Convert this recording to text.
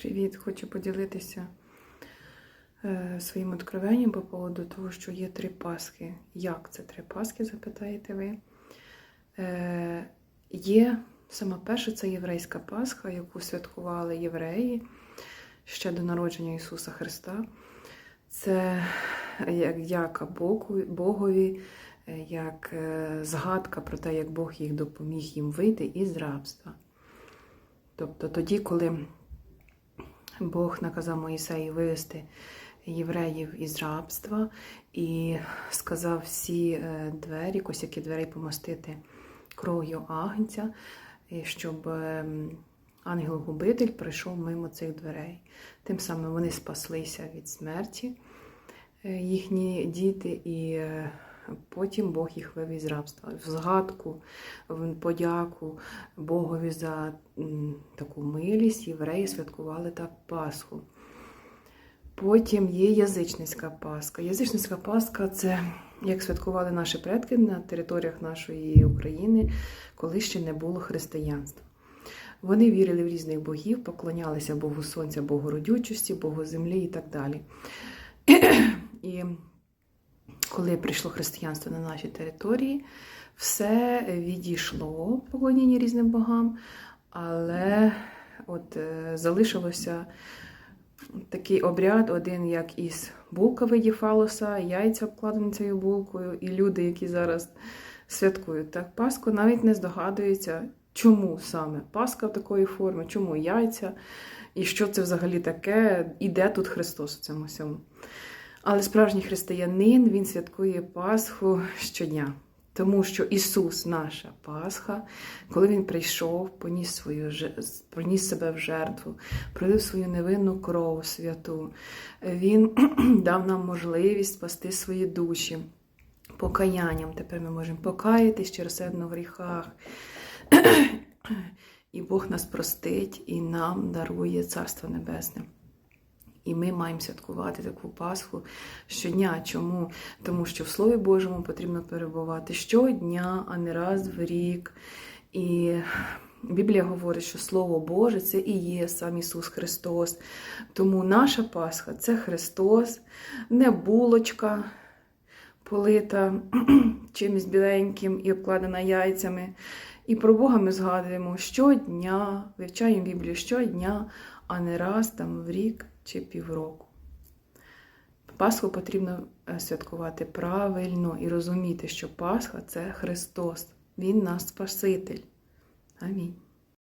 Привіт! Хочу поділитися е, своїм откровенням по поводу того, що є три Пасхи. Як це три Пасхи, запитаєте ви? Е, є сама перша це єврейська Пасха, яку святкували євреї ще до народження Ісуса Христа. Це як дяка Богові, е, як згадка про те, як Бог їх допоміг їм вийти із рабства. Тобто тоді, коли Бог наказав Моїсею вивести євреїв із рабства і сказав всі е, двері, косяки дверей помастити кров'ю агнця, щоб ем, ангел-губитель пройшов мимо цих дверей. Тим самим вони спаслися від смерті, е, їхні діти, і е, потім Бог їх вивів з рабства. В згадку, в подяку Богові за таку милість євреї святкували так Пасху. Потім є язичницька Пасха. Язичницька Пасха це як святкували наші предки на територіях нашої України, коли ще не було християнства. Вони вірили в різних богів, поклонялися Богу Сонця, Богу родючості, Богу землі і так далі. І коли прийшло християнство на наші території, все відійшло поклоніння різним богам, але от е, залишилося такий обряд, один як із булка виді фалоса, яйця обкладені цією булкою, і люди, які зараз святкують так Пасху, навіть не здогадуються, чому саме Пасха в такої форми, чому яйця, і що це взагалі таке, і де тут Христос у цьому всьому. Але справжній християнин він святкує Пасху щодня. Тому що Ісус, наша Пасха, коли Він прийшов, поніс, свою, поніс себе в жертву, пролив свою невинну кров святу, Він дав нам можливість спасти свої душі покаянням. Тепер ми можемо покаятись чиросердно в гріхах. І Бог нас простить і нам дарує Царство Небесне. І ми маємо святкувати таку Пасху щодня. Чому? Тому що в Слові Божому потрібно перебувати щодня, а не раз в рік. І Біблія говорить, що Слово Боже це і є сам Ісус Христос. Тому наша Пасха це Христос, не булочка полита чимось біленьким і обкладена яйцями. І про Бога ми згадуємо щодня, вивчаємо Біблію щодня, а не раз там в рік чи півроку. Пасху потрібно е, святкувати правильно і розуміти, що Пасха це Христос, Він наш Спаситель. Амінь.